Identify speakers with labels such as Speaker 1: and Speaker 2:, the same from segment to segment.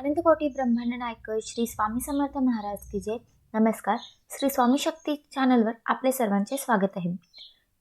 Speaker 1: अनंतकोटी ब्रह्मांड नायक श्री स्वामी समर्थ महाराज की जय. नमस्कार. श्री स्वामी शक्ती चॅनलवर आपले सर्वांचे स्वागत आहे.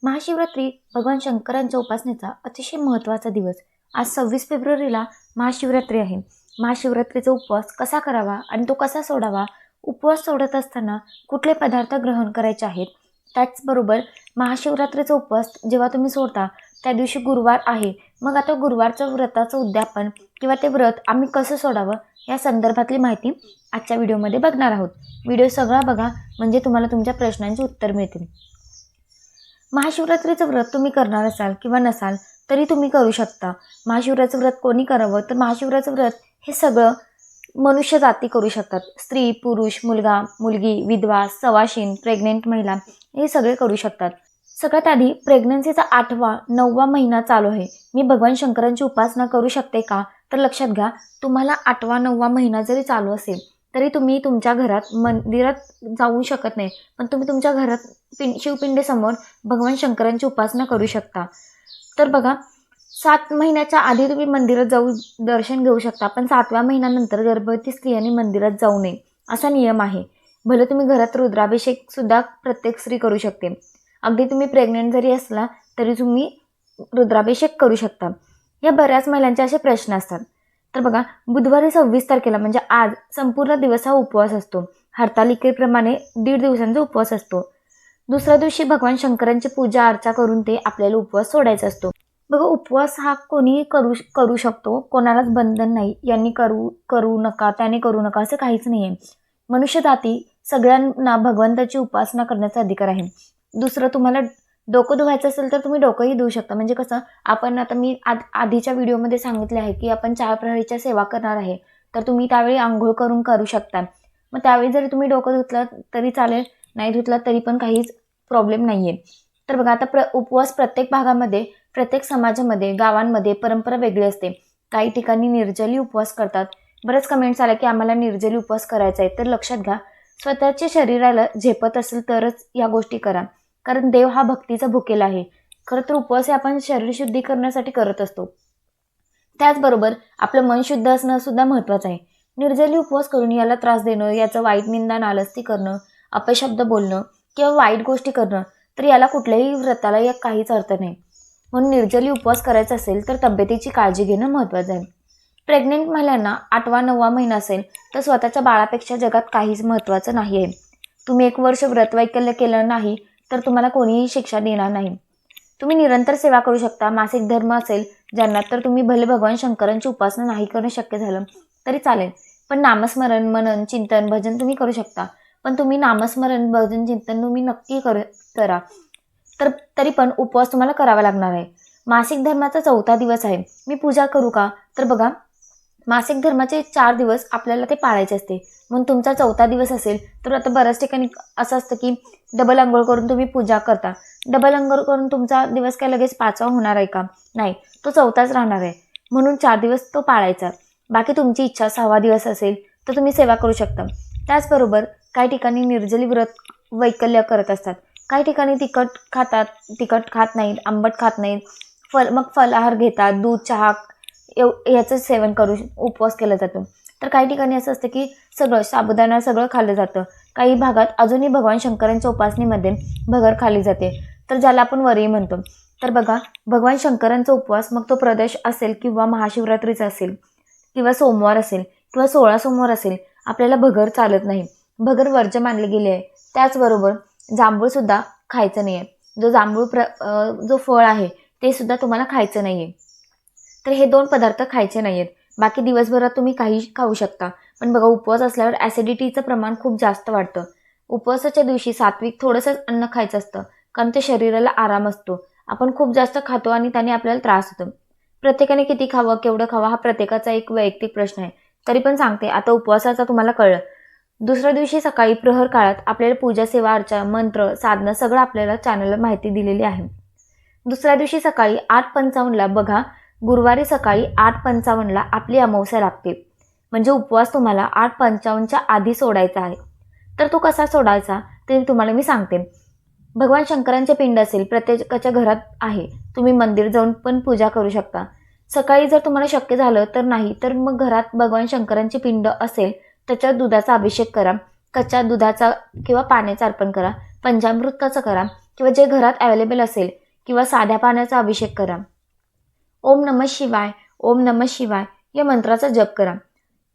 Speaker 1: महाशिवरात्री भगवान शंकरांच्या उपासनेचा अतिशय महत्त्वाचा दिवस आज सव्वीस फेब्रुवारीला महाशिवरात्री आहे. महाशिवरात्रीचा उपवास कसा करावा आणि तो कसा सोडावा? उपवास सोडत असताना कुठले पदार्थ ग्रहण करायचे आहेत? त्याचबरोबर महाशिवरात्रीचा उपवास जेव्हा तुम्ही सोडता त्या दिवशी गुरुवार आहे. मग आता गुरुवारचं व्रताचं उद्यापन किंवा ते व्रत आम्ही कसं सोडावं या संदर्भातली माहिती आजच्या व्हिडिओमध्ये बघणार आहोत. व्हिडिओ सगळा बघा म्हणजे तुम्हाला तुमच्या प्रश्नांची उत्तर मिळतील. महाशिवरात्रीचं व्रत तुम्ही करणार असाल किंवा नसाल तरी तुम्ही करू शकता. महाशिवराचं व्रत कोणी करावं? तर महाशिवराचं व्रत हे सगळं मनुष्य जाती करू शकतात. स्त्री पुरुष मुलगा मुलगी विधवा सवाशीन प्रेग्नेंट महिला हे सगळे करू शकतात. सगळ्यात आधी प्रेग्नन्सीचा आठवा नववा महिना चालू आहे. मी भगवान शंकरांची उपासना करू शकते का? तर लक्षात घ्या तुम्हाला आठवा नववा महिना जरी चालू असेल तरी तुम्ही तुमच्या घरात मंदिरात जाऊ शकत नाही. पण तुम्ही तुमच्या घरात पिं शिवपिंडीसमोर भगवान शंकरांची उपासना करू शकता. तर बघा सात महिन्याच्या आधी तुम्ही मंदिरात जाऊ दर्शन घेऊ शकता पण सातव्या महिन्यानंतर गर्भवती स्त्रियांनी मंदिरात जाऊ नये. असा नियम आहे. भले तुम्ही घरात रुद्राभिषेकसुद्धा प्रत्येक स्त्री करू शकते. अगदी तुम्ही प्रेग्नेंट जरी असला तरी तुम्ही रुद्राभिषेक करू शकता. या बऱ्याच महिलांचे असे प्रश्न असतात. तर बघा बुधवारी सव्वीस तारखेला म्हणजे आज संपूर्ण दिवस हा उपवास असतो. हरतालिकेप्रमाणे दीड दिवसांचा उपवास असतो. दुसऱ्या दिवशी भगवान शंकरांची पूजा अर्चा करून ते आपल्याला उपवास सोडायचा असतो. बघा उपवास हा कोणीही करू करू शकतो. कोणालाच बंधन नाही. यांनी करू करू नका त्याने करू नका असं काहीच नाही आहे मनुष्य जाती सगळ्यांना भगवंताची उपासना करण्याचा अधिकार आहे. दुसरं तुम्हाला डोकं धुवायचं असेल तर तुम्ही डोकंही धुवू शकता. म्हणजे कसं आपण आता मी आद आधीच्या व्हिडिओमध्ये सांगितले आहे की आपण चार प्रहरीच्या सेवा करणार आहे. तर तुम्ही त्यावेळी आंघोळ करून करू शकता. मग त्यावेळी जरी तुम्ही डोकं धुतलं तरी चालेल नाही धुतलं तरी पण काहीच प्रॉब्लेम नाही आहे तर बघा आता प्र उपवास प्रत्येक भागामध्ये प्रत्येक समाजामध्ये गावांमध्ये परंपरा वेगळी असते. काही ठिकाणी निर्जली उपवास करतात. बरेच कमेंट्स आल्या की आम्हाला निर्जली उपवास करायचा आहे. तर लक्षात घ्या स्वतःच्या शरीराला झेपत असेल तरच या गोष्टी करा. कारण देव हा भक्तीचा भुकेला आहे. खरं तर उपवास हे आपण शरीर शुद्धी करण्यासाठी करत असतो. त्याचबरोबर आपलं मन शुद्ध असणं सुद्धा महत्त्वाचं आहे. निर्जली उपवास करून याला त्रास देणं याचं वाईट निंदा नालस्ती करणं अपशब्द बोलणं किंवा वाईट गोष्टी करणं तर याला कुठल्याही व्रताला या काहीच अर्थ नाही. म्हणून निर्जली उपवास करायचा असेल तर तब्येतीची काळजी घेणं महत्त्वाचं आहे. प्रेग्नेंट महिलांना आठवा नववा महिना असेल तर स्वतःच्या बाळापेक्षा जगात काहीच महत्त्वाचं नाही आहे. तुम्ही एक वर्ष व्रतवैकल्य केलं नाही तर तुम्हाला कोणीही शिक्षा देणार नाही. तुम्ही निरंतर सेवा करू शकता. मासिक धर्म असेल ज्यांना तर तुम्ही भले भगवान शंकरांची उपासना नाही करणं शक्य झालं तरी चालेल. पण नामस्मरण मनन चिंतन भजन तुम्ही करू शकता. पण तुम्ही नामस्मरण भजन चिंतन तुम्ही नक्की कर करा. तर तरी पण उपवास तुम्हाला करावा लागणार आहे. मासिक धर्माचा चौथा दिवस आहे. मी पूजा करू का? तर बघा मासिक धर्माचे चार दिवस आपल्याला ते पाळायचे असते. म्हणून तुमचा चौथा दिवस असेल तर आता बऱ्याच ठिकाणी असं असतं की डबल अंघोळ करून तुम्ही पूजा करता. डबल अंघोळ करून तुमचा दिवस काय लगेच पाचवा होणार आहे का? नाही तो चौथाच राहणार आहे. म्हणून चार दिवस तो पाळायचा. बाकी तुमची इच्छा सहावा दिवस असेल तर तुम्ही सेवा करू शकता. त्याचबरोबर काही ठिकाणी निर्जली व्रत वैकल्य करत असतात. काही ठिकाणी तिखट खातात तिखट खात नाहीत आंबट खात नाहीत. फल मग फलाहार घेतात दूध चहा एव याचं सेवन करू उपवास केला जातो. तर काही ठिकाणी असं असतं की सगळं साबुदाणा सगळं खाल्लं जातं. काही भागात अजूनही भगवान शंकरांच्या उपासनेमध्ये भगर खाली जाते. तर ज्याला आपण वरी म्हणतो. तर बघा भगवान शंकरांचा उपवास मग तो प्रदेश असेल किंवा महाशिवरात्रीचा असेल किंवा सोमवार असेल किंवा सोळा सोमवार असेल आपल्याला भगर चालत नाही. भगर वर्ज्य मानले गेले आहे. त्याचबरोबर जांभूळसुद्धा खायचं नाही आहे जो जांभूळ प्र जो फळ आहे ते सुद्धा तुम्हाला खायचं नाही आहे तर हे दोन पदार्थ खायचे नाही आहेत बाकी दिवसभरात तुम्ही काही खाऊ शकता. पण बघा उपवास असल्यावर ॲसिडिटीचं प्रमाण खूप जास्त वाढतं. उपवासाच्या दिवशी सात्विक थोडंसंच अन्न खायचं असतं कारण ते शरीराला आराम असतो. आपण खूप जास्त खातो आणि त्याने आपल्याला त्रास होतो. प्रत्येकाने किती खावं केवढं खावं हा प्रत्येकाचा एक वैयक्तिक प्रश्न आहे. तरी पण सांगते आता उपवासाचा तुम्हाला कळलं. दुसऱ्या दिवशी सकाळी प्रहर काळात आपल्याला पूजा सेवा अर्चा मंत्र साधनं सगळं आपल्याला चॅनलला माहिती दिलेली आहे. दुसऱ्या दिवशी सकाळी आठ पंचावन्नला बघा गुरुवारी सकाळी आठ पंचावन्नला आपली अमावस्या लागते म्हणजे उपवास तुम्हाला आठ पंचावन्नच्या आधी सोडायचा आहे. तर तो कसा सोडायचा ते तुम्हाला मी सांगते. भगवान शंकरांचे पिंड असेल प्रत्येकाच्या घरात आहे. तुम्ही मंदिर जाऊन पण पूजा करू शकता. सकाळी जर तुम्हाला शक्य झालं तर नाही तर मग घरात भगवान शंकरांची पिंड असेल त्याच्या दुधाचा अभिषेक करा. कच्च्या दुधाचा किंवा पाण्याचा अर्पण करा. पंचामृताचा करा. किंवा जे घरात अवेलेबल असेल किंवा साध्या पाण्याचा अभिषेक करा. ओम नम शिवाय ओम नम शिवाय या मंत्राचा जप करा.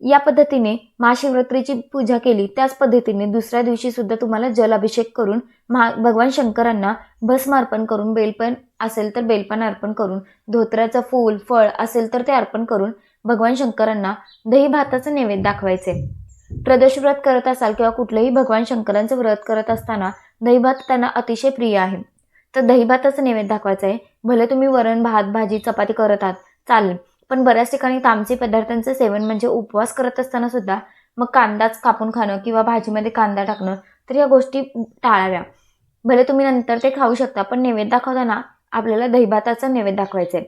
Speaker 1: या पद्धतीने महाशिवरात्रीची पूजा केली. त्याच पद्धतीने दुसऱ्या दिवशी सुद्धा तुम्हाला जलाभिषेक करून महा भगवान शंकरांना भस्म अर्पण करून बेलपण असेल तर बेलपण अर्पण करून धोत्र्याचं फूल फळ असेल तर ते अर्पण करून भगवान शंकरांना दही भाताचं नैवेद्य दाखवायचे. प्रदोष व्रत करत असाल किंवा कुठलंही भगवान शंकरांचं व्रत करत असताना दहीभात त्यांना अतिशय प्रिय आहे. तर दहीभाताचं नैवेद्य दाखवायचं आहे. भले तुम्ही वरण भात भाजी चपाती करत आहात चालेल. पण बऱ्याच ठिकाणी तामसी पदार्थांचं सेवन म्हणजे उपवास करत असताना सुद्धा मग कांदाच कापून खाणं किंवा भाजीमध्ये कांदा टाकणं तर या गोष्टी टाळाव्या. भले तुम्ही नंतर ते खाऊ शकता पण नैवेद्य दाखवताना आपल्याला दहीभाताचा नैवेद्य दाखवायचा आहे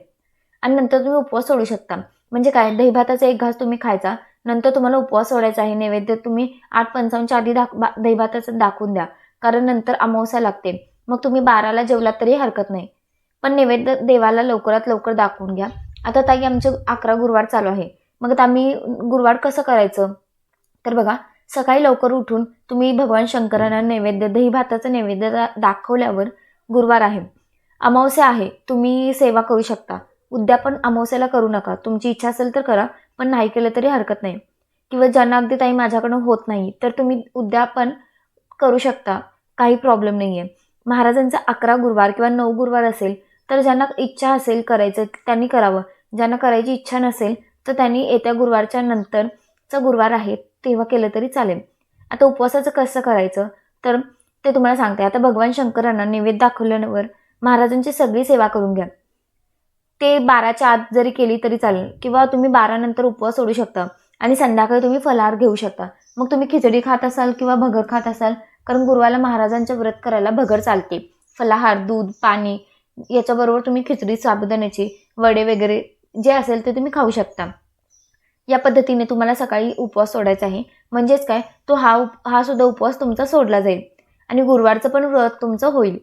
Speaker 1: आणि नंतर तुम्ही उपवास सोडू शकता. म्हणजे काय? दहीभाताचा एक घास तुम्ही खायचा नंतर तुम्हाला उपवास सोडायचा आहे. नैवेद्य तुम्ही आठ पंचावन्नच्या आधी दाख बा दहीभाताचं दाखवून द्या. कारण नंतर अमावस्या लागते. मग तुम्ही बाराला जेवलात तरी हरकत नाही. पण नैवेद्य देवाला लवकरात लवकर दाखवून घ्या. आता ताई आमचे अकरा गुरुवार चालू आहे. मग आता आम्ही गुरुवार कसं करायचं? तर बघा सकाळी लवकर उठून तुम्ही भगवान शंकरांना नैवेद्य दही भाताचं नैवेद्य दाखवल्यावर गुरुवार आहे. अमावस्या आहे तुम्ही सेवा करू शकता. उद्या पण अमावस्याला करू नका. तुमची इच्छा असेल तर करा पण नाही केलं तरी हरकत नाही. किंवा ज्यांना अगदी ताई माझ्याकडून होत नाही तर तुम्ही उद्या पण करू शकता. काही प्रॉब्लेम नाही आहे महाराजांचा अकरा गुरुवार किंवा नऊ गुरुवार असेल तर ज्यांना इच्छा असेल करायचं त्यांनी करावं. ज्यांना करायची इच्छा नसेल तर त्यांनी येत्या गुरुवारच्या नंतरचा गुरुवार आहे तेव्हा केलं तरी चालेल. आता उपवासाचं कसं करायचं? तर ते तुम्हाला सांगते. आता भगवान शंकरांना नैवेद्य दाखवल्यावर महाराजांची सगळी सेवा करून घ्या. ते बाराच्या आत जरी केली तरी चालेल. किंवा तुम्ही बारानंतर उपवास सोडू शकता. आणि संध्याकाळी तुम्ही फलाहार घेऊ शकता. मग तुम्ही खिचडी खात असाल किंवा भगर खात असाल कारण गुरुवाला महाराजांच्या व्रत करायला भगर चालते. फलाहार दूध पाणी याच्याबरोबर तुम्ही खिचडी साबुदाण्याची वडे वगैरे जे असेल ते तुम्ही खाऊ शकता. या पद्धतीने तुम्हाला सकाळी उपवास सोडायचा आहे. म्हणजेच काय? तो हा उप हा सुद्धा उपवास तुमचा सोडला जाईल. आणि गुरुवारचं पण व्रत तुमचं होईल.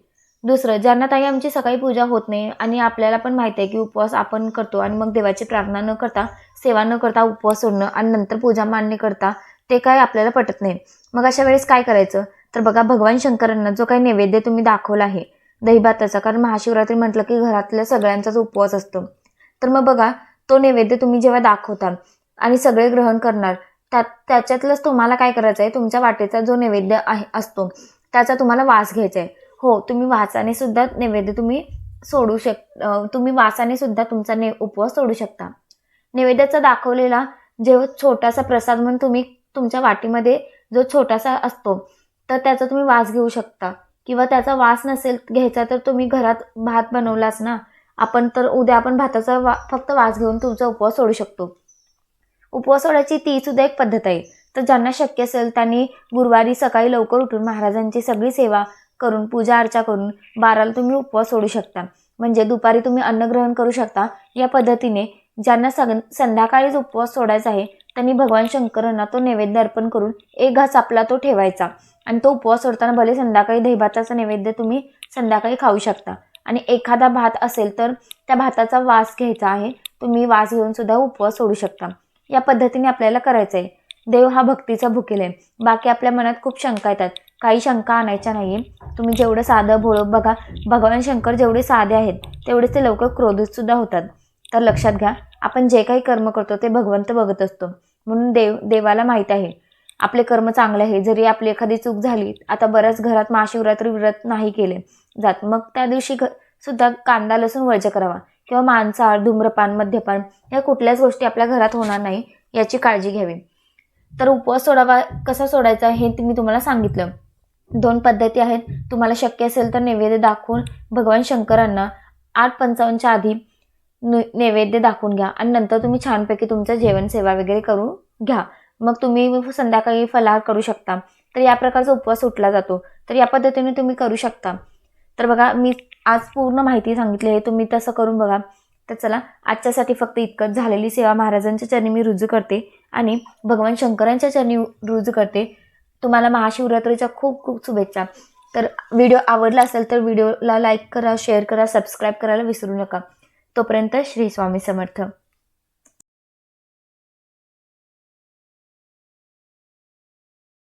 Speaker 1: दुसरं ज्यांना ताई आमची सकाळी पूजा होत नाही आणि आपल्याला पण माहिती आहे की उपवास आपण करतो आणि मग देवाची प्रार्थना न करता सेवा न करता उपवास सोडणं आणि नंतर पूजा मान्य करता ते काय आपल्याला पटत नाही. मग अशा वेळेस काय करायचं? तर बघा भगवान शंकरांना जो काही नैवेद्य तुम्ही दाखवला आहे दहीभाताचा कारण महाशिवरात्री म्हटलं की घरातल्या सगळ्यांचाच उपवास असतो. तर मग बघा तो नैवेद्य तुम्ही जेव्हा दाखवता आणि सगळे ग्रहण करणार त्यात त्याच्यातलंच तुम्हाला काय करायचं आहे तुमच्या वाटेचा जो नैवेद्य आहे असतो त्याचा तुम्हाला वास घ्यायचा आहे हो तुम्ही वासाने सुद्धा नैवेद्य तुम्ही सोडू शक तुम्ही वासाने सुद्धा तुमचा ने उपवास सोडू शकता. नैवेद्याचा दाखवलेला जेव्हा छोटासा प्रसाद म्हणून तुम्ही तुमच्या वाटीमध्ये जो छोटासा असतो तर त्याचा तुम्ही वास घेऊ शकता. किंवा त्याचा वास नसेल घ्यायचा तर तुम्ही घरात भात बनवलाच ना आपण तर उद्या आपण भाताचा वा फक्त वास घेऊन तुमचा उपवास सोडू शकतो. उपवास सोडायची ती सुद्धा एक पद्धत आहे. तर ज्यांना शक्य असेल त्यांनी गुरुवारी सकाळी लवकर उठून महाराजांची सगळी सेवा करून पूजा अर्चा करून बाराला तुम्ही उपवास सोडू शकता. म्हणजे दुपारी तुम्ही अन्नग्रहण करू शकता. या पद्धतीने ज्यांना सग संध्याकाळीच उपवास सोडायचा आहे त्यांनी भगवान शंकरांना तो नैवेद्य अर्पण करून एक घास आपला तो ठेवायचा. आणि तो उपवास सोडताना भले संध्याकाळी दहीभाताचा नैवेद्य तुम्ही संध्याकाळी खाऊ शकता. आणि एखादा भात असेल तर त्या भाताचा वास घ्यायचा आहे. तुम्ही वास घेऊन सुद्धा उपवास सोडू शकता. या पद्धतीने आपल्याला करायचं आहे देव हा भक्तीचा भुकेल आहे. बाकी आपल्या मनात खूप शंका येतात. काही शंका आणायच्या नाही तुम्ही जेवढं साधं भोळं बघा भगवान शंकर जेवढे साधे आहेत तेवढेच ते लवकर क्रोधितसुद्धा होतात. तर लक्षात घ्या आपण जे काही कर्म करतो ते भगवंत बघत असतो. म्हणून देव देवाला माहीत आहे. आपले कर्म चांगले आहे जरी आपली एखादी चूक झाली आता बऱ्याच घरात महाशिवरात्री व्रत नाही केले जात. मग त्या दिवशी घ सुद्धा कांदा लसूण वर्ज करावा किंवा मांसाहार धूम्रपान मद्यपान या कुठल्याच गोष्टी आपल्या घरात होणार नाही याची काळजी घ्यावी. तर उपवास सोडावा कसा सोडायचा हे मी तुम्हाला सांगितलं. दोन पद्धती आहेत. तुम्हाला शक्य असेल तर नैवेद्य दाखवून भगवान शंकरांना आठ पंचावन्नच्या आधी नैवेद्य दाखवून घ्या. आणि नंतर तुम्ही छानपैकी तुमचं जेवण सेवा वगैरे करून घ्या. मग तुम्ही संध्याकाळी फलाहार करू शकता. तर या प्रकारचा उपवास उठला जातो. तर या पद्धतीने तुम्ही करू शकता. तर बघा मी आज पूर्ण माहिती सांगितली आहे. तुम्ही तसं करून बघा. तर चला आजच्यासाठी फक्त इतकंच. झालेली सेवा महाराजांच्या चरणी मी रुजू करते आणि भगवान शंकरांच्या चरणी रुजू करते. तुम्हाला महाशिवरात्रीच्या खूप खूप शुभेच्छा. तर व्हिडिओ आवडला असेल तर व्हिडिओला लाईक करा शेअर करा सबस्क्राईब करायला विसरू नका. तोपर्यंत श्री स्वामी समर्थ.